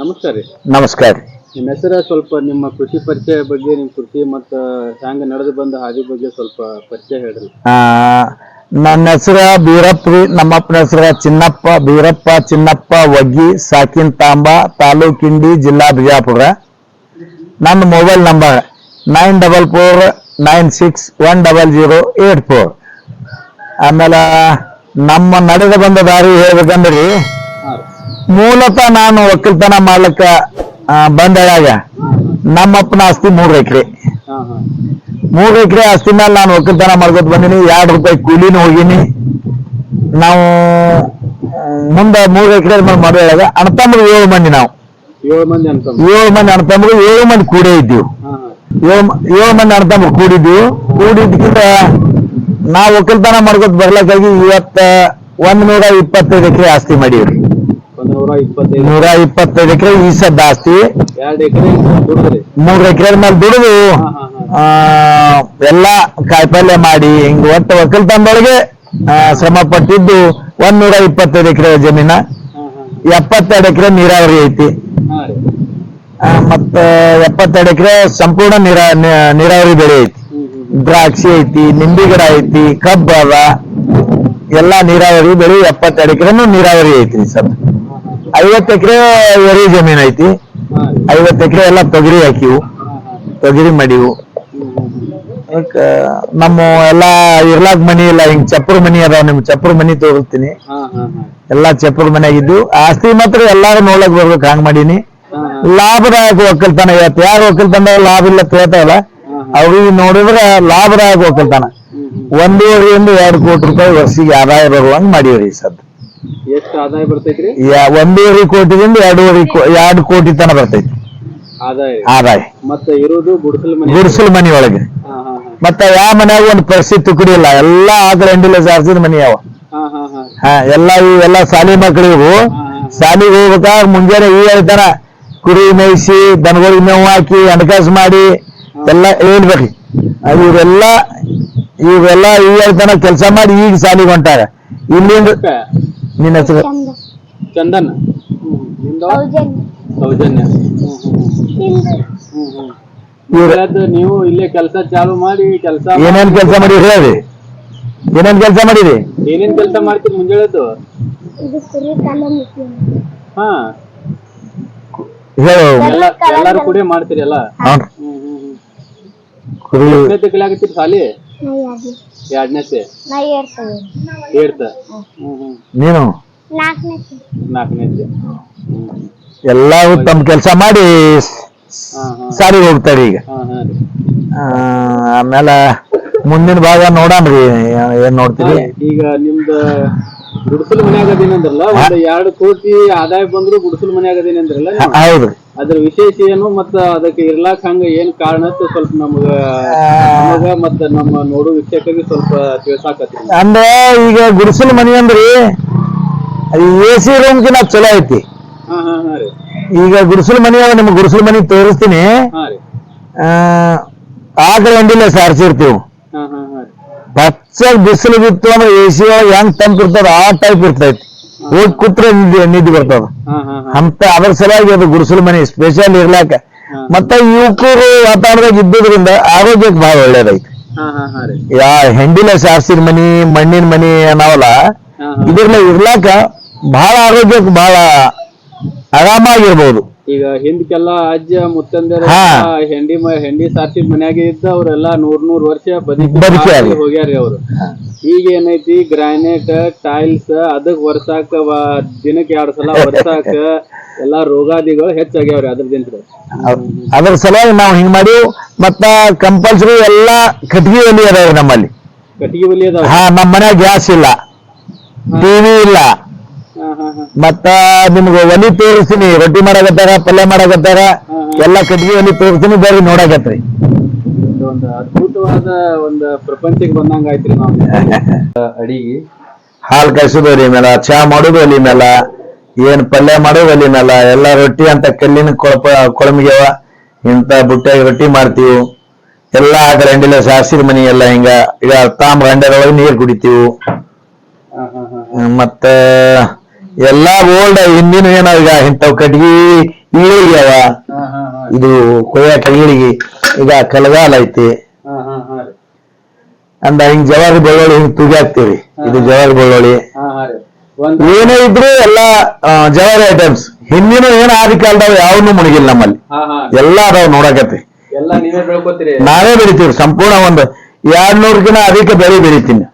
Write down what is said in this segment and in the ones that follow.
ನಮಸ್ಕಾರ ರೀ. ನಮಸ್ಕಾರ ರೀ. ನಿಮ್ಮ ಹೆಸರ ಸ್ವಲ್ಪ ನಿಮ್ಮ ಕೃಷಿ ಪರಿಚಯ ಬಗ್ಗೆ ನಿಮ್ಮ ಕೃಷಿ ಮತ್ತು ಹ್ಯಾಂಗ ನಡೆದು ಬಂದ ಹಾದಿ ಬಗ್ಗೆ ಸ್ವಲ್ಪ ಪರಿಚಯ ಹೇಳ್ರಿ. ಆ, ನನ್ನ ಹೆಸರ ಬೀರಪ್ಪ ರೀ. ನಮ್ಮಪ್ಪನ ಹೆಸರ ಚಿನ್ನಪ್ಪ ಬೀರಪ್ಪ ಚಿನ್ನಪ್ಪ ಒಗ್ಗಿ ಸಾಕಿನ್ ತಾಂಬ ತಾಲೂಕಿಂಡಿ ಜಿಲ್ಲಾ ಬಿಜಾಪುರ. ನನ್ನ mobile number nine double four nine six one double zero eight four ಆಮೇಲೆ ನಮ್ಮ ನಡೆದು ಬಂದ ದಾರಿ ಹೇಳ್ಬೇಕಂದ್ರಿ ಹಾಂ ರೀ. ಮೂಲತಃ ನಾನು ಒಕ್ಕಲ್ತನ ಮಾಡ್ಲಕ್ಕ ಬಂದಾಗ ನಮ್ಮಪ್ಪನ ಆಸ್ತಿ ಮೂರ್ ಎಕರೆ. ಮೂರ್ ಎಕರೆ ಆಸ್ತಿ ಮೇಲೆ ನಾನು ಒಕ್ಕಲ್ತನ ಮಾಡ್ಕೊತ ಬಂದೀನಿ. ಎರಡ್ ರೂಪಾಯಿ ಕೂಲಿನ ಹೋಗಿನಿ. ನಾವು ಮುಂದೆ ಮೂರ್ ಎಕರೆ ಮೇಲೆ ಮಾಡುವಾಗ ಅಣ್ಣತಮ್ಮರು ಏಳು ಮಂದಿ ನಾವು. ಏಳು ಮಂದಿ ಅಣ್ತಂಬ್ರು ಏಳು ಮಂದಿ ಕೂಡೇ ಇದ್ದೀವಿ. ಏಳು ಮಂದಿ ಅಣ್ಣತಮ್ಮರು ಕೂಡಿದ್ವಿ. ಕೂಡಿದ್ಕಿಂತ ನಾವು ಒಕ್ಕಲ್ತನ ಮಾಡ್ಕೊತ ಬರ್ಲಕ್ಕಾಗಿ ಇವತ್ತ ಒಂದ್ ನೂರ ಇಪ್ಪತ್ತೈದು ಎಕರೆ ಆಸ್ತಿ ಮಾಡೀವ್ರಿ. ನೂರ ಇಪ್ಪತ್ತೈದು ಎಕರೆ ಈ ಸದ್ ಆಸ್ತಿ ಮೂರು ಎಕರೆ ಮೇಲೆ ದುಡಿದು. ಎಲ್ಲ ಕಾಯಿಪಲ್ಯ ಮಾಡಿ ಹಿಂಗ್ ಒಟ್ಟು ಒಕ್ಕಲ್ತನದೊಳಗೆ ಶ್ರಮ ಪಟ್ಟಿದ್ದು ಒಂದ್ ನೂರ ಇಪ್ಪತ್ತೈದು ಎಕರೆ ಜಮೀನ. ಎಪ್ಪತ್ತೆರಡು ಎಕರೆ ನೀರಾವರಿ ಐತಿ. ಮತ್ತ ಎಪ್ಪತ್ತೆರಡು ಎಕರೆ ಸಂಪೂರ್ಣ ನೀರಾ ನೀರಾವರಿ ಬೆಳೆ ಐತಿ. ದ್ರಾಕ್ಷಿ ಐತಿ ನಿಂಬಿ ಗಿಡ ಐತಿ ಕಬ್ಬ ಅದ. ಎಲ್ಲಾ ನೀರಾವರಿ ಬೆಳೆ ಎಪ್ಪತ್ತೆರಡು ಎಕರೆನು ನೀರಾವರಿ ಐತಿ ಸರ್ ಐವತ್ತು ಎಕರೆ ಎರಿ ಜಮೀನ್ ಐತಿ. ಐವತ್ತು ಎಕರೆ ಎಲ್ಲ ತೊಗರಿ ಹಾಕಿವು. ತೊಗರಿ ಮಾಡಿವು. ನಮ್ಮ ಎಲ್ಲಾ ಇರ್ಲಾಕ್ ಮನಿ ಇಲ್ಲ, ಹಿಂಗ್ ಚಪ್ಪರ್ ಮನಿ ಅದಾವ, ನಿಮ್ ಚಪ್ಪರ್ ಮನಿ ತೋರಿಸ್ತೀನಿ. ಎಲ್ಲಾ ಚಪ್ಪರ್ ಮನೆಯಾಗಿದ್ದು ಆಸ್ತಿ ಮಾತ್ರ ಎಲ್ಲಾರು ನೋಡಕ್ ಬರ್ಬೇಕು, ಹಂಗ್ ಮಾಡೀನಿ. ಲಾಭದಾಯಕ ಒಕ್ಕಲ್ತನ ಇವತ್ತು ಯಾರು ಒಕ್ಕಲ್ತನ ಲಾಭ ಇಲ್ಲ ಹಾಂ ಅವ್ರಿಗೆ ನೋಡಿದ್ರ ಲಾಭದಾಯಕ ಒಕ್ಕಲ್ತನ ಒಂದೂವರೆಯಿಂದ ಎರಡು ಕೋಟಿ ರೂಪಾಯಿ ವರ್ಷಿಗೆ ಆದಾಯ ಬರುವಂಗ್ ಮಾಡಿವ್ರಿ ಸದ್ ಎಷ್ಟು ಆದಾಯ ಬರ್ತೈತ್ರಿ? ಒಂದೂವರೆ ಕೋಟಿದಿಂದ ಎರಡೂವರೆ ಎರಡು ಕೋಟಿ ತನ ಬರ್ತೈತಿ. ಆದಾಯ. ಆದಾಯ. ಮತ್ತೆ ಇರೋದು ಗುಡಿಸಲು ಮನೆ. ಗುಡಿಸಲು ಮನಿ ಒಳಗೆ. ಮತ್ತ ಯಾವ ಮನ್ಯಾಗ ಒಂದು ಪರಿಸ್ಥಿತಿ ತುಕಡಿ ಇಲ್ಲ. ಎಲ್ಲಾ ಆದ್ರೆ ಎಂಡಿಲ್ಲ ಸಾರ್ಸಿದ ಮನಿ ಅವ. ಹಾ ಹಾ ಎಲ್ಲ ಇವೆಲ್ಲ ಶಾಲಿ ಮಕ್ಕಳಿಗೂ ಶಾಲಿಗೆ ಹೋಗ್ಬೇಕಾದ್ರೆ ಮುಂಜಾನೆ ಈ ಹೇಳ್ತಾರ ಕುರಿ ಮೇಯಿಸಿ ದನಗಳಿಗೆ ಮೇವು ಹಾಕಿ ಹಣಕಾಸು ಮಾಡಿ ಎಲ್ಲ ಹೇಳ್ಬೇಕ್ರಿ. ಇವರೆಲ್ಲ ಇವರೆಲ್ಲ ಇವೆಲ್ಲ ಈ ಹೇಳ್ತಾನ ಕೆಲಸ ಮಾಡಿ ಈಗ ಶಾಲಿಗೆ ಹೊಂಟಾರ. ಇಲ್ಲಿಂದ ನಿನ್ನ ಹೆಸರು? ಚಂದನ್? ನಿಮ್ದು ಸೌಜನ್ಯ. ನೀವು ಇಲ್ಲೇ ಕೆಲಸ ಚಾಲು ಮಾಡಿ ಕೆಲಸ ಏನೇನ್ ಕೆಲಸ ಮಾಡಿ ಹೇಳಿ. ಏನೇನ್ ಕೆಲಸ ಮಾಡಿರಿ? ಏನೇನ್ ಕೆಲಸ ಮಾಡ್ತೀರಿ ಮುಂಜಾನೆದ್ದು ಹಾ. ಹೇಳು. ಎಲ್ಲ ಎಲ್ಲಾರು ಕೂಡ ಮಾಡ್ತೀರಿ ಅಲ್ಲ ಹೌನ್ರಿ. ಹ್ಮ್ ಹ್ಮ್ ಹ್ಮ್. ಕುರಿ ಸಾಲಿ ನಾ ನೀನು? ನಾಲ್ಕನೇ ಹ್ಮ್. ತಮ್ಮ ಕೆಲಸ ಮಾಡಿ ಹಾ ಹೋಗ್ತಾರೆ ಈಗ. ಆಮೇಲೆ ಮುಂದಿನ ಭಾಗ ನೋಡಣ್ರಿ ಏನ್ ನೋಡ್ತೀರಿ? ಈಗ ನಿಮ್ದ ಗುಡಿಸಲು ಮನ್ಯಾಗ ಅದೇನಂದ್ರಲ್ಲ ಒಂದ್ ಎರಡು ಕೋಟಿ ಆದಾಯ ಬಂದ್ರು ಗುಡಿಸಲು ಮನ್ಯಾಗ ಅದೇನಂದ್ರಲ್ಲ? ಹೌದು. ಅದ್ರ ವಿಶೇಷ ಏನು? ಮತ್ತ ಅದಕ್ಕೆ ಇರ್ಲಾಕ ಹಂಗ ಏನ್ ಕಾರಣ ಸ್ವಲ್ಪ ನಮಗ ನಮಗ ಮತ್ತ ನಮ್ಮ ನೋಡು ವೀಕ್ಷಕರಿಗೆ ಸ್ವಲ್ಪ ತಿಳಿಸಾಕತಿ ಅಂದ್ರೆ ಈಗ ಗುಡಿಸಲು ಮನಿ ಅಂದ್ರಿ ಅದು ಎ ಸಿ ರೂಮ್ಗಿನ ಚಲೋ ಐತಿ. ಈಗ ಗುಡಿಸಲು ಮನಿ ನಿಮ್ಗೆ ಗುಡಿಸಲು ಮನಿ ತೋರಿಸ್ತೀನಿ. ಆ, ಆಕಳ ಎಂಡಿಲ್ಲ ಸಾರಿಸಿರ್ತೀವಿ. ಹಾ ಹಾ ಹಾ ರೀ ಪಚ್ಚಾಗ ಬಿಸಿಲು ಬಿತ್ತು ಅಂದ್ರೆ ಎ ಸಿ ಒಳಗೆ ಹೆಂಗ್ ತಂಪ್ ಇರ್ತದ ಆ ಟೈಪ್ ಇರ್ತೈತಿ. ಹೋಗಿ ಕುತ್ರೆ ನಿದ್ದೆ ನಿದ್ದೆ ಬರ್ತದ. ಅಂತ ಅದ್ರ ಸಲುವಾಗಿ ಅದು ಗುಡಿಸಲು ಮನಿ ಸ್ಪೆಷಲ್ ಇರ್ಲಾಕ. ಮತ್ತ ಯುವಕರು ವಾತಾವರಣದಾಗ ಇದ್ದುದ್ರಿಂದ ಆರೋಗ್ಯಕ್ಕೆ ಬಹಳ ಒಳ್ಳೇದೈತಿ. ಯಾ ಹೆಂಡಿಲ ಸಾರ್ಸಿದ ಮನಿ ಮಣ್ಣಿನ ಮನಿ ಅನ್ನವಲ್ಲ ಇದ್ರಲ್ಲ ಇರ್ಲಾಕ ಬಹಳ ಆರೋಗ್ಯಕ್ಕೆ ಬಹಳ ಆರಾಮಾಗಿರ್ಬೋದು. ಈಗ ಹಿಂದಕ್ಕೆಲ್ಲ ಅಜ್ಜ ಮುತ್ತಂದರ ಹೆಂಡಿ ಹೆಂಡಿ ಸಾರ್ಸಿ ಮನ್ಯಾಗೆ ಇದ್ದ ಅವ್ರೆಲ್ಲಾ ನೂರ್ ನೂರ್ ವರ್ಷ ಬದುಕಿ ಹೋಗ್ಯಾರಿ ಅವ್ರು. ಈಗ ಏನೈತಿ ಗ್ರಾನೈಟ್ ಟೈಲ್ಸ್ ಅದಕ್ ವರ್ಸಾಕ ದಿನಕ್ಕೆ ಎರಡ್ ಸಲ ವರ್ಸಾಕ ಎಲ್ಲಾ ರೋಗಾದಿಗಳು ಹೆಚ್ಚಾಗ್ಯಾವ್ರಿ ಅದ್ರದಿಂದ ಅದ್ರ ಸಲುವಾಗಿ ನಾವು ಹಿಂಗ್ ಮಾಡಿ ಮತ್ತ ಕಂಪಲ್ಸರಿ ಎಲ್ಲಾ ಕಟ್ಗಿ ಒಲಿ ಅದಾವ್ರಿ ನಮ್ಮಲ್ಲಿ. ಕಟ್ಟಿಗೆ ಒಲಿ ಅದಾವ ಹಾ ನಮ್ಮ ಮನ್ಯಾಗ ಗ್ಯಾಸ್ ಇಲ್ಲ. ಟಿವಿ ಇಲ್ಲ. ಮತ್ತ ನಿಮ್ಗೆ ಒಲಿ ತೋರಿಸ್ತೀನಿ ರೊಟ್ಟಿ ಮಾಡಾಕತ್ತಾರ ಪಲ್ಯ ಮಾಡಾಕತ್ತಾರ ಎಲ್ಲಾ ಕಟ್ಗಿ ಒಲಿ ತೋರಿಸ್ತೀನಿ ಬರ್ರಿ ನೋಡಾಕತ್ರಿ. ಒಂದು ಅದ್ಭುತವಾದ ಒಂದು ಪ್ರಪಂಚಕ್ಕೆ ಬಂದಂಗ ಆಯ್ತ್ರಿ ನಾವು. ಅಡಿಗೆ. ಹಾಲ್ ಕಾಯಿಸೋದು ಒಲಿ ಮೇಲ ಚಾ ಮಾಡೋದು ಒಲಿ ಮೇಲ ಏನ್ ಪಲ್ಯ ಮಾಡೋದು ಒಲಿ ಮೇಲ ಎಲ್ಲಾ ರೊಟ್ಟಿ ಅಂತ ಕಲ್ಲಿನ ಕೊಳಪ ಕೊಳಮಿಗೆವ ಇಂತ ಬುಟ್ಟಾಗಿ ರೊಟ್ಟಿ ಮಾಡ್ತೀವಿ. ಎಲ್ಲಾ ಆ ಕಡೆ ಎಂಡಿಲ್ಲ ಸಾಸಿರ ಮನಿ ಎಲ್ಲ ಹಿಂಗ ಈಗ ತಾಮ್ರ ಹಂಡೆದೊಳಗೆ ನೀರ್ ಕುಡಿತೀವಿ. ಮತ್ತ ಎಲ್ಲಾ ಓಲ್ಡ್ ಹಿಂದಿನ ಏನಾವ ಈಗ ಇಂಥವ್ ಕಟ್ಗಿ ಈಳಿಗೆ ಅವ ಇದು ಕೊಯ್ಯಾಕ ಈಳಿಗೆ ಈಗ ಕಲಗಾಲ ಐತಿ. ಅಂದ ಹಿಂಗ್ ಜವಾರಿ ಬೆಳ್ಳುಳ್ಳಿ ಹಿಂಗ್ ತುಗಿ ಹಾಕ್ತಿವಿ ಇದು ಜವಾರಿ ಬೆಳ್ಳುಳ್ಳಿ. ಏನೇ ಇದ್ರು ಎಲ್ಲಾ ಜವಾರಿ ಐಟಮ್ಸ್ ಹಿಂದಿನ ಏನ್ ಆದಿ ಕಾಲದಾಗ ಯಾವನು ಮುಣಗಿಲ್ಲ ನಮ್ಮಲ್ಲಿ. ಎಲ್ಲಾ ಅದಾವ ನೋಡಕತ್ತಿ. ನೀವೇ ಬೆಳಿತೀವಿ ಸಂಪೂರ್ಣ ಒಂದು. ಎರಡ್ ನೂರಕ್ಕಿಂತ ಅಧಿಕ ಬೆಳೆ ಬೆಳಿತೀನಿ.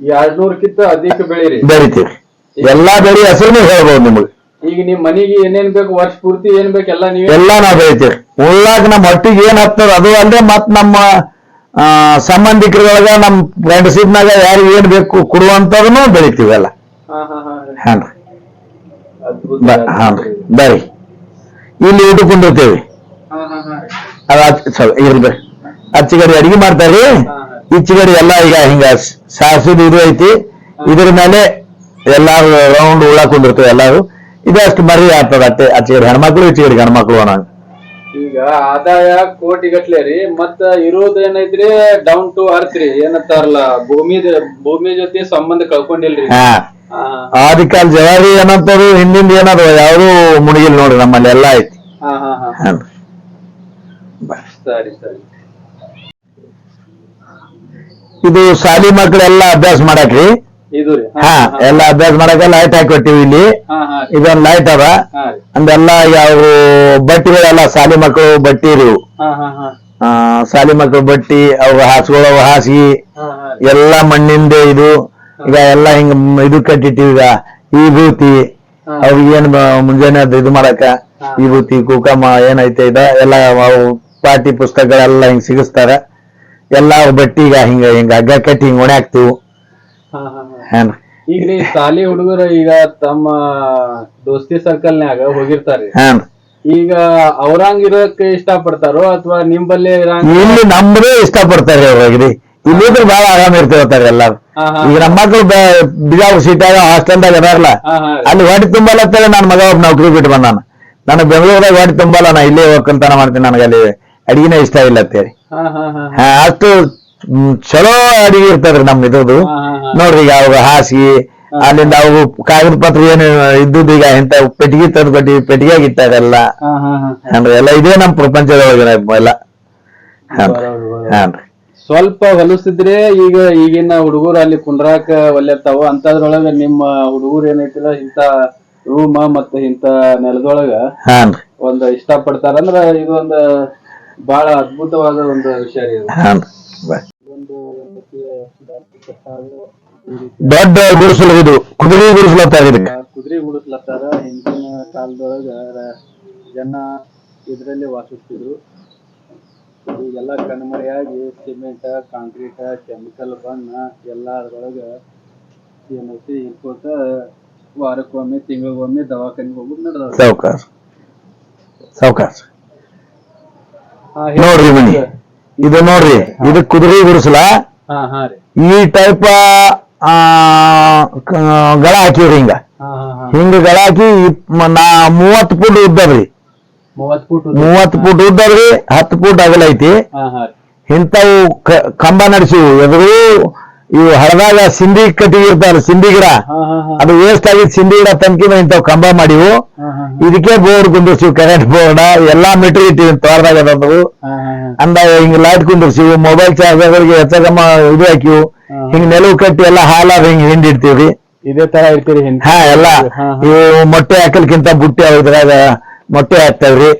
ಎರಡ್ ನೂರಕ್ಕಿಂತ ಅಧಿಕ ಬೆಳಿರಿ ಬೆಳಿತೀವಿ ಎಲ್ಲಾ ಬೆಳಿ ಹೆಸರು ಹೇಳ್ಬೋದು ನಿಮಗೆ. ಈಗ ನಿಮ್ ಮನೆಗೆ ಏನೇನ್ ಬೇಕು ವರ್ಷ ಪೂರ್ತಿ ಏನ್ ಬೇಕು ಎಲ್ಲ ನೀವು ಎಲ್ಲಾ ನಾವ್ ಬೆಳಿತೀವಿ ಉಳ್ಳಾಗ ನಮ್ಮ ಹೊಟ್ಟಿಗೆ ಏನ್ ಹತ್ತದ ಅದು ಅಲ್ಲದೆ ಮತ್ ನಮ್ಮ ಸಂಬಂಧಿಕರೊಳಗ ನಮ್ ಫ್ರೆಂಡ್ಶಿಪ್ನಾಗ ಯಾರಿಗೆ ಏನ್ ಬೇಕು ಕೊಡುವಂತದನ್ನು ಬೆಳಿತೀವಿ ಎಲ್ಲ. ಹಾನ್ರಿ. ಹಾನ್ರಿ. ಬರ್ರಿ. ಇಲ್ಲಿ ಊಟ ಕುಂದಿರ್ತೇವಿ. ಅದು ಇರ್ಲಿ ಅಚ್ಚಿಗಡಿ ಅಡಿಗೆ ಮಾಡ್ತಾರ್ರಿ. ಇಚ್ಚಿಗಡಿ. ಎಲ್ಲ ಈಗ ಹಿಂಗ ಸಾಸಿದ ಇದು ಐತಿ. ಇದ್ರ ಮೇಲೆ ಎಲ್ಲಾರು ರೌಂಡ್ ಉಳ ಕುಂದಿರ್ತೇವೆ ಎಲ್ಲಾರು. ಇದಷ್ಟು ಮರಿ ಆಗ್ತದ ಅಟ್ಟೆ ಅಚ್ಚಿಗಡಿ ಹೆಣ್ಮಕ್ಳು ಚೇರ್ ಗಂಡ್ಮಕ್ಳು ಅನ್ನೋ ಈಗ ಆದಾಯ ಕೋಟಿ ಗಟ್ಲೆ ರೀ ಮತ್ತ ಇರೋದ್ ಏನೈತ್ರಿ ಡೌನ್ ಟು ಅರ್ತ್ ರೀ ಏನಂತಾರಲ್ಲ ಭೂಮಿ ಭೂಮಿ ಜೊತೆ ಸಂಬಂಧ ಕಳ್ಕೊಂಡಿಲ್ರಿ. ಹಾ. ಆದಿಕಾಲ ಜವಾರಿ ಏನಂತಾರು ಹಿಂದಿಂದ ಏನಾದ್ರು ಯಾವ್ದು ಮುಣಗಿಲ್ ನೋಡ್ರಿ ನಮ್ಮಲ್ಲಿ ಎಲ್ಲಾ ಐತಿ. ಹಾ ಹಾ ಹಾ. ಸರಿ ಸರಿ. ಇದು ಶಾಲಿ ಮಕ್ಕಳೆಲ್ಲ ಅಭ್ಯಾಸ ಮಾಡಕ್ರಿ. ಹಾ ಎಲ್ಲ ಅಭ್ಯಾಸ ಮಾಡಕ ಲೈಟ್ ಹಾಕೊಟ್ಟಿವಿ ಇಲ್ಲಿ. ಇದೊಂದ್ ಲೈಟ್ ಅದ. ಅಂದೆಲ್ಲ ಯಾವ ಬಟ್ಟಿಗಳೆಲ್ಲ ಶಾಲಿ ಮಕ್ಕಳು ಬಟ್ಟಿ ಇರು ಶಾಲಿ ಮಕ್ಕಳು ಬಟ್ಟಿ ಅವ್ರ ಹಾಸ್ಕೊಳ್ಳೋ ಹಾಸಿಗೆ ಎಲ್ಲ ಮಣ್ಣಿಂದ ಇದು. ಈಗ ಎಲ್ಲ ಹಿಂಗ ಇದು ಕಟ್ಟಿಟ್ಟಿವಿ ಈಗ. ಈ ಭೂತಿ ಅವ್ರಿಗೆ ಏನ್ ಮುಂಜಾನೆ ಅದು ಇದು ಮಾಡಕ ಈ ಭೂತಿ ಕುಕಮ ಏನೈತೆ ಇದ ಎಲ್ಲ ಅವು ಪಾಠಿ ಪುಸ್ತಕಗಳೆಲ್ಲ ಹಿಂಗ್ ಸಿಗಿಸ್ತಾರ. ಎಲ್ಲ ಬಟ್ಟಿ ಈಗ ಹಿಂಗ ಹಿಂಗ ಹಗ್ಗ ಕಟ್ಟಿ ಹಿಂಗ್ ಒಣೆ ಹಾಕ್ತಿವು ಈಗ ರೀ ಶಾಲಿ ಹುಡುಗರು ಈಗ ತಮ್ಮ ದೋಸ್ತಿ ಸರ್ಕಲ್ನ್ಯಾಗ ಹೋಗಿರ್ತಾರ್ರಿ ಹೋಗಿರ್ತಾರೆ. ಈಗ ಅವ್ರಂಗ್ ಇರೋಕೆ ಇಷ್ಟ ಪಡ್ತಾರೋ ಅಥವಾ ನಿಂಬಲ್ಲಿ ಇರಂಗ್ ಇಲ್ಲಿ ನಮ್ಮದೇ ಇಷ್ಟಪಡ್ತಾರೆ ಅವ್ರಿಗೆ ಇಲ್ಲಿದ್ರೆ ಬಹಳ ಆರಾಮ ಇರ್ತಿರ್ತಾರೆ ಎಲ್ಲಾರು. ಹಾ ಹಾ. ಈಗ ನಮ್ಮ ಮಕ್ಕಳು ಬಿಜಾಪುರ ಸೀಟಾಗ ಹಾಸ್ಟೆಲ್ದಾಗ ಇದಾರಲ್ಲ ಹಾ ಹಾ ಅಲ್ಲಿ ಹೊಟ್ಟೆ ತುಂಬಲ್ಲ ಅಂತೇಳಿ ನನ್ನ ಮಗ ಒಬ್ಬ ನೌಕರಿ ಬಿಟ್ಟು ಬಂದಾನ. ನಾನು ಬೆಂಗಳೂರಾಗ ಹೊಟ್ಟೆ ತುಂಬಲ್ಲ ನಾ ಇಲ್ಲೇ ಹೋಗ್ಕಂತಾನ ಮಾಡ್ತೀನಿ ನನಗೆ ಅಲ್ಲಿ ಅಡಿಗೆನೇ ಇಷ್ಟ ಇಲ್ಲ ಅಂತೇಳಿ ಹಾ ಹಾ ಹಾ. ಹಾ, ಅಷ್ಟು ಚಲೋ ಅಡಿಗೆ ಇರ್ತದ್ರಿ ನಮ್ ಇದ್ರದ್ದು. ನೋಡ್ರಿ ಈಗ ಅವಾಗ ಹಾಸಿಗೆ ಅಲ್ಲಿಂದ ಅವು ಕಾಗದ ಪತ್ರ ಏನು ಇದ್ದುದ್ದು ಈಗ ಇಂತ ಪೆಟ್ಟಿಗೆ ತಂದು ಕೊಟ್ಟಿ ಪೆಟ್ಟಿಗೆಯಾಗಿ ಇತ್ತ ಅದೆಲ್ಲ ಹಾ ಎಲ್ಲ ಇದೇ ನಮ್ ಪ್ರಪಂಚದೊಳಗೆ ಎಲ್ಲ. ಹಾನ್ರಿ. ಹಾನ್ರಿ ಸ್ವಲ್ಪ ಹೊಲಸಿದ್ರೆ ಈಗ ಈಗಿನ ಹುಡುಗರು ಅಲ್ಲಿ ಕುಂದ್ರಾಕ ಒಲ್ಲೆತ್ತಾವ ಅಂತದ್ರೊಳಗ ನಿಮ್ಮ ಹುಡುಗರು ಏನೈತಿಲ್ಲ ಇಂತ ರೂಮ ಮತ್ತ ಇಂತ ನೆಲದೊಳಗ ಒಂದ್ ಇಷ್ಟ ಪಡ್ತಾರಂದ್ರ ಇದೊಂದ್ ಬಹಳ ಅದ್ಭುತವಾದ ಒಂದು ವಿಷಯ ರೀ. ದೊಡ್ಡ ಗುಡಿಸಲು ಇದು ಕುದುರೆ ಗುಡಿಸಲು ಅಂತ ಇದಕ್ಕೆ ಕುದುರೆ ಗುಡಿಸ್ಲತ್ತಾರ ಹಿಂದಿನ ಕಾಲದೊಳಗ ಜನ ಇದರಲ್ಲಿ ವಾಸಿಸ್ತಿದ್ರು. ಈಗೆಲ್ಲ ಕಣ್ಮರೆಯಾಗಿ ಸಿಮೆಂಟ್ ಕಾಂಕ್ರೀಟ್ ಕೆಮಿಕಲ್ ಬಣ್ಣ ಎಲ್ಲ ಅದ್ರೊಳಗ ಏನೈತಿ ಇರ್ಕೋತ ವಾರಕ್ಕೊಮ್ಮೆ ತಿಂಗಳಿಗೊಮ್ಮೆ ದವಾಖಾನಿಗೆ ಹೋಗುದು ನಡೆದ ಸಾವುಕಾರ. ಸಾವ್ಕಾಸ್ ನೋಡ್ರಿ ಮನಿ. ಇದು ನೋಡ್ರಿ ಇದು ಕುದುರೆ ಗುಡಿಸಲ. ಈ ಟೈಪ್ಗಳ ಹಾಕಿವ್ರಿ ಹಿಂಗ. ಹಿಂಗ ಗಳ ಹಾಕಿ ನಾ ಮೂವತ್ತು ಫುಟ್ ಉದ್ದವ್ರಿ. ಮೂವತ್ ಫೂಟ್ ಮೂವತ್ತು ಫುಟ್ ಉದ್ದವ್ರಿ ಹತ್ತು ಫುಟ್ ಅಗಲ ಐತಿ ಇಂಥವು ಕಂಬ ನಡೆಸಿವು. ಎದುರು ಇವು ಹಳದಾಗ ಸಿಂಧಿ ಕಟ್ಟಿಗೆ ಇರ್ತಾರ ಸಿಂಧಿ ಗಿಡ. ಅದು ವೇಸ್ಟ್ ಆಗಿ ಸಿಂಧಿ ಗಿಡ ತನಕಿನ ಇಂಥವು ಕಂಬ ಮಾಡಿವು. ಇದಕ್ಕೆ ಬೋರ್ಡ್ ಕುಂದಿರ್ಸಿವು ಕರೆಂಟ್ ಬೋರ್ಡ್ ಎಲ್ಲಾ ಮೀಟರ್ ಇಟ್ಟಿವಿ ತೋರದಾಗ ಅದಾವು ಅಂದ ಹಿಂಗ್ ಲೈಟ್ ಕುಂದಿರ್ಸಿವು ಮೊಬೈಲ್ ಚಾರ್ಜರ್ಗಳಿಗೆ ಹೆಚ್ಚಗಮ್ಮ ಇದು ಹಾಕಿವು. ಹಿಂಗ್ ನೆಲವು ಕಟ್ಟಿ ಎಲ್ಲಾ ಹಾಲಾದ ಹಿಂಗ್ ಹಿಂಡಿಡ್ತೀವ್ರಿ ಇದೇ ತರ ಇರ್ತೀರಿ ಹಾ ಎಲ್ಲ. ಇವು ಮೊಟ್ಟೆ ಹಾಕಲ್ಕಿಂತ ಬುಟ್ಟಿ ಇದ್ರಾಗ ಮೊಟ್ಟೆ ಹಾಕ್ತಾವ್ರಿ.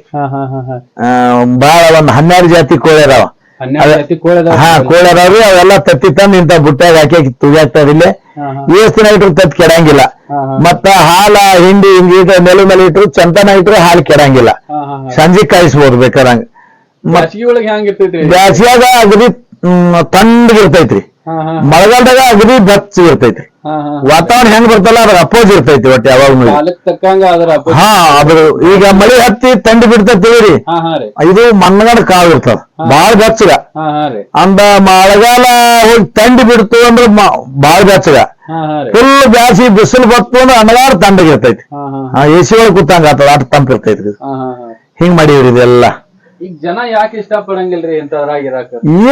ಬಾಳ ಒಂದ್ ಹನ್ನೆರಡು ಜಾತಿ ಕೋಳಿ ಅದಾವ. ಹಾ ಕೋಳಿ ಅದಾವ್ರಿ ಅವೆಲ್ಲ ತತ್ತಿ ತಂದು ಇಂತ ಬುಟ್ಟಾಗ ಹಾಕಿ ತುಗಾಕ್ತಾವ್ರಿ ಇಲ್ಲಿ ದಿನ ಇಟ್ರು ತತ್ತಿ ಕೆಡಂಗಿಲ್ಲ. ಮತ್ತ ಹಾಲ ಹಿಂಡಿ ಹಿಂಗ್ ನೆಲ ಮೇಲೆ ಇಟ್ರು ಚಂತನ ಇಟ್ರು ಹಾಲು ಕೆಡಂಗಿಲ್ಲ. ಸಂಜೆ ಕಾಯಿಸ್ಬೋದು ಬೇಕಾದಂಗ. ಬ್ಯಾಸಿಯಾಗ ಅಗ್ರಿ ತಣ್ಣಗಿರ್ತೈತ್ರಿ ಮಳೆಗಾಲದಾಗ ಅಗದಿ ಬೆಚ್ಚ ಇರ್ತೈತಿ ವಾತಾವರಣ ಹೆಂಗ್ ಬರ್ತಲ್ಲ ಅದ್ರ ಅಪೋಸ್ ಇರ್ತೈತಿ ಒಟ್ಟು ಯಾವಾಗ ಹಾ ಅದ್ರ ಈಗ ಮಳಿ ಹತ್ತಿ ತಂಡಿ ಬಿಡ್ತೈತಿ ಇದು ಮಣ್ಣಗಡ ಕಾಳು ಇರ್ತದ. ಬಾಳ ಬೆಚ್ಚಗ. ಅಂದ ಮಳೆಗಾಲ ಹೋಗಿ ತಂಡಿ ಬಿಡ್ತು ಅಂದ್ರೆ ಬಾಳ ಬೆಚ್ಚಗ. ಫುಲ್ ಬ್ಯಾಸಿ ಬಿಸಿಲು ಬತ್ತು ಅಂದ್ರೆ ಅನಗಾರ ತಂಡಗಿರ್ತೈತಿ ಹಾ ಹಾ ಆ ಎ ಸಿ ಒಳಗೆ ಕೂತಂಗ ಆತದ ಅಟ್ ತಂಪ ಇರ್ತೈತಿ ಇದು. ಹಾ ಹಾ ಹಾ. ಹಿಂಗ್ ಮಾಡೀವ್ರಿ ಇದೆಲ್ಲ. ಈಗ ಜನ ಯಾಕೆ ಇಷ್ಟ ಪಡಂಗಿಲ್ರಿ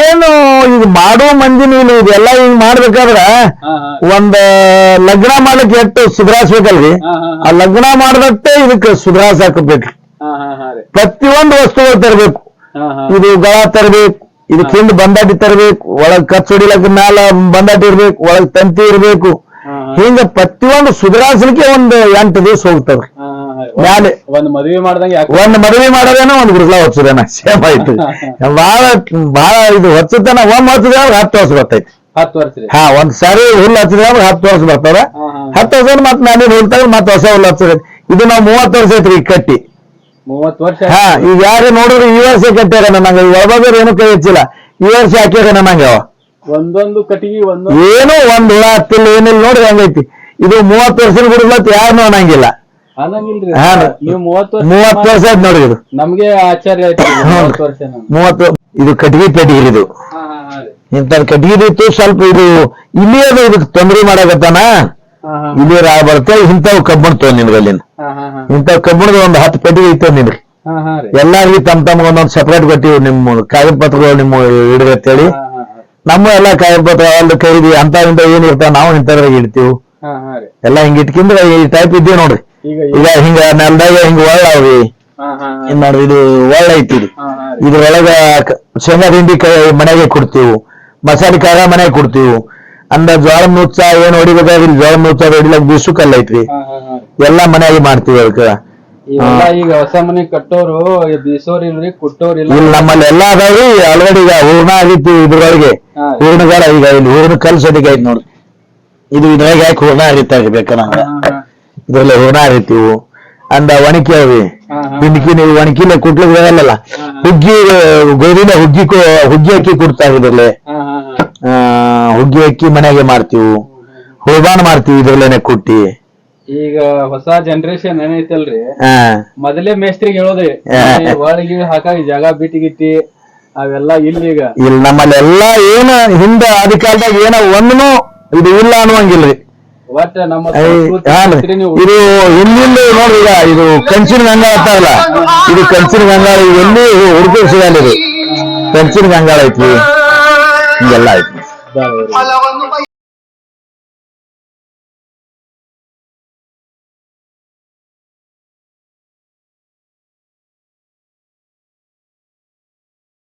ಏನು ಈಗ ಮಾಡೋ ಮಂದಿನೂ ಇಲ್ಲ ಇದೆಲ್ಲ ಹಿಂಗ್ ಮಾಡ್ಬೇಕಾದ್ರ ಒಂದ ಲಗ್ನ ಮಾಡ್ಲಿಕ್ಕೆ ಎಷ್ಟು ಸುಧಾರಿಸ್ಬೇಕಲ್ರಿ? ಆ ಲಗ್ನ ಮಾಡ್ದಟ್ಟೆ ಇದಕ್ಕೆ ಸುಧಾರಿಸಾಕಬೇಕು ಹಾ ಹಾ ಹಾ ರೀ. ಪ್ರತಿಯೊಂದು ವಸ್ತುಗಳು ತರಬೇಕು. ಇದು ಗಳ ತರಬೇಕು ಇದು ಕಿಂಡ್ ಬಂದಾಟಿ ತರಬೇಕು ಒಳಗ್ ಕಚ್ ಹೊಡಿಲಕ್ಕ ಮ್ಯಾಲ ಬಂದಾಟಿ ಇರ್ಬೇಕು ಒಳಗ್ ತಂತಿ ಇರ್ಬೇಕು. ಹಿಂಗ ಪ್ರತಿಯೊಂದು ಸುಧಾರಿಸ್ಲಿಕ್ಕೆ ಒಂದು ಎಂಟು ದಿವಸ ಹೋಗ್ತಾವ್ರಿ. ಮ್ಯಾಲೆ ಒಂದ್ ಮದ್ವಿ ಮಾಡ್ದಂಗ ಒಂದ್ ಮದುವೆ ಮಾಡೋದೇನೋ ಒಂದ್ ಗುರುಗಳ ಹೊಚ್ಚದೇನ ಸೇಮ್ ಆಯ್ತು. ಬಾಳ ಬಾಳ ಇದು ಹೊಚ್ಚತನ ಒಂದ್ ಹೊಚ್ಚದ ಹತ್ತು ವರ್ಷ ಬರ್ತೈತಿ. ಹತ್ತು ವರ್ಷ ಹಾ ಒಂದ್ ಸಾರಿ ಹುಲ್ಲು ಹಚ್ಚಿದ್ರೆ ಹತ್ತು ವರ್ಷ ಬರ್ತಾವ ಹತ್ತು ವರ್ಷ ಮತ್ ಮ್ಯಾಲಿನ ಹುಲ್ ತಗೊಂಡ್ ಮತ್ತೆ ಹೊಸ ಹುಲ್ಲು ಹಚ್ಚದ ಇದು ನಾವು ಮೂವತ್ತು ವರ್ಷ ಐತ್ರಿ ಈಗ ಕಟ್ಟಿ. ಮೂವತ್ ವರ್ಷ ಹಾ ಈಗ ಯಾರು ನೋಡಿದ್ರೆ ಈ ವರ್ಷ ಕಟ್ಟ್ಯಾರ ನಂಗೆ ಒಳಬಾದ್ರೆ ಏನು ಕೈ ಹೆಚ್ಚಿಲ್ಲ. ಈ ವರ್ಷ ಹಾಕ್ಯಾರ ನಂಗೆ ಒಂದೊಂದು ಕಟ್ಟಿಗೆ ಒಂದು ಏನೋ ಒಂದ್ ಹುಳ ಹತ್ತಿಲ್ಲ ಏನಿಲ್ಲ ನೋಡ್ರಿ ಹಂಗೈತಿ. ಇದು ಮೂವತ್ತು ವರ್ಷದ ಗುರುಗಳತ್ ಯಾರನ್ನೂ ಅನ್ನಂಗಿಲ್ಲ. ಅನ್ನಂಗಿಲ್ರಿ. ನೀವು ಮೂವತ್ತು ವರ್ಷ ಮೂವತ್ತು ವರ್ಷ ಆಯ್ತು ನೋಡಿ ಇದು. ನಮ್ಗೆ ಆಶ್ಚರ್ಯ ಆಯ್ತು ಮೂವತ್ತು ವರ್ಷ ನಮ್ಗೆ. ಮೂವತ್ತು ಇದು ಕಟ್ಗಿ ಪೆಟ್ಟಿಗೆ ಇದು. ಇಂಥ ಕಟ್ಗಿದು ಇತ್ತು ಸ್ವಲ್ಪ ಇದು ಇಲ್ಲಿ ಅದು ಇದಕ್ಕೆ ತೊಂದರೆ ಮಾಡಾಕತ್ತಾನ? ಇಲ್ಲಿ ರಾ ಬರ್ತೇವೆ ಇಂಥವು ಕಬ್ಬಣ ತೊಗೊಂಡ್ ನಿನ್ಗೆ ಇಂಥವ್ ಕಬ್ಬಣದ ಒಂದು ಹತ್ತು ಪೆಟ್ಟಿಗೆ ಇತ್ತು ನಿನ್ಗೆ. ಎಲ್ಲಾರ್ಗಿ ತಮ್ಮ ತಮ್ಮ ಒಂದೊಂದು ಸಪರೇಟ್ ಕೊಟ್ಟಿವಿ ನಿಮ್ಮ ಕಾಗದ ಪತ್ರಗಳು ನಿಮ್ಮ ಹಾ. ನಮ್ಮ ಎಲ್ಲಾ ಕಾಗದ ಪತ್ರ ಅಲ್ಲಿ ಖರೀದಿ ಅಂತ ಇಂತ ಏನ್ ಇರ್ತಾವ ನಾವು ಇಂಥದ್ರಾಗ ಇಡ್ತೀವಿ. ಎಲ್ಲ ಹಿಂಗ ಇಟ್ಕೊಂಡ್ರೆ ಈ ಟೈಪ್ ಇದ್ದೀವಿ ನೋಡ್ರಿ. ಈಗ ಈಗ ಹಿಂಗ ನೆಲದಾಗ ಹಿಂಗ ಒಳ್ಳ ಏನ್ ಮಾಡ್ರಿ ಇದು ಒಳ್ಳ ಐತಿ ಇದು. ಇದ್ರೊಳಗ ಶೇಂಗಾ ಹಿಂಡಿ ಮನೆಗೆ ಕೊಡ್ತೀವಿ. ಮಸಾಲೆ ಖಾರ ಮನೆಗೆ ಕೊಡ್ತೀವಿ. ಅಂದ ಜ್ವಾಳ ನುಚ್ಚ ಏನ್ ಹೊಡಿಬೇಕಾಗಿಲ್ಲ ಜ್ವಾಳ ನುಚ್ಚ ಹೊಡಿಲಕ್ ಬೀಸು ಕಲ್ಲ ಐತ್ರಿ ಎಲ್ಲಾ ಮನೆಯಾಗಿ ಮಾಡ್ತೀವಿ ಅದಕ್ಕ. ಈಗ ಹೊಸ ಮನೆ ಕಟ್ಟೋರು ಬೀಸೋರ್ ಇಲ್ರಿ ಕುಟ್ಟೋರ್ ಇಲ್ಲ. ನಮ್ಮಲ್ಲಿ ಎಲ್ಲಾ ಅದಾವ್ರಿ ಆಲ್ರೆಡಿ ಈಗ ಹೂರ್ಣ ಆಗಿತ್ತು ಇದ್ರೊಳಗೆ. ಹೂರ್ಣಗಾರ ಈಗ ಇಲ್ಲಿ ಹೂರ್ಣ ಕಲ್ಸೋದಿಗೆ ಐತಿ ನೋಡ್ರಿ. ಇದು ಇದ್ರಾಗ ಯಾಕೆ ಹೂರ್ಣ ಆಗಿತ್ತಾಗ ಹಾ ಇದ್ರಲ್ಲಿ ಋಣ ಹರಿತೀವು ಅಂದ ಒಣಕಿ ಅವಿ. ಹಿಂಡ್ಕಿ ನೀವು ಒಣಕಿಲೆ ಹುಗ್ಗಿ ಗೋಧಿನ ಹುಗ್ಗಿ ಹುಗ್ಗಿ ಅಕ್ಕಿ ಕುಡ್ತಾವ ಇದ್ರಲ್ಲಿ. ಹುಗ್ಗಿ ಅಕ್ಕಿ ಮನೆಗೆ ಮಾಡ್ತೀವಿ ಹೋಗಾನ ಮಾಡ್ತೀವಿ ಇದ್ರಲ್ಲೇನೆ ಕುಟ್ಟಿ. ಈಗ ಹೊಸ ಜನರೇಷನ್ ಏನೈತಲ್ರಿ? ಮೊದಲೇ ಮೇಸ್ತ್ರಿಗೆ ಹೇಳೋದ್ರಿ ಒಳಗಿ ಹಾಕ ಹಾಕಾಗಿ ಜಾಗ ಬಿಟ್ಟಿಗಿಟ್ಟಿ ಅವೆಲ್ಲ ಇಲ್ಲ ಈಗ. ಇಲ್ಲಿ ನಮ್ಮಲ್ಲಿ ಎಲ್ಲಾ ಏನ ಹಿಂದ ಆದಿ ಕಾಲದಾಗ ಏನ ಒಂದನು ಇದು ಇಲ್ಲ ಅನ್ನುವಂಗಿಲ್ರಿ. ಇದು ಇಲ್ಲಿಂದ ನೋಡ್ರಿ ಈಗ ಇದು ಕಂಚಿನ ಗಂಗಾಳ ಅಂತಾರಲ್ಲ? ಇದು ಕಂಚಿನ ಗಂಗಾಳ ಎಲ್ಲಿ ಹುಡುಕಿ ಸಿಗಲ್ಲ ಇದು? ಕಂಚಿನ ಗಂಗಾಳ ಐತಿ. ಹಿಂಗೆಲ್ಲ ಐತಿ.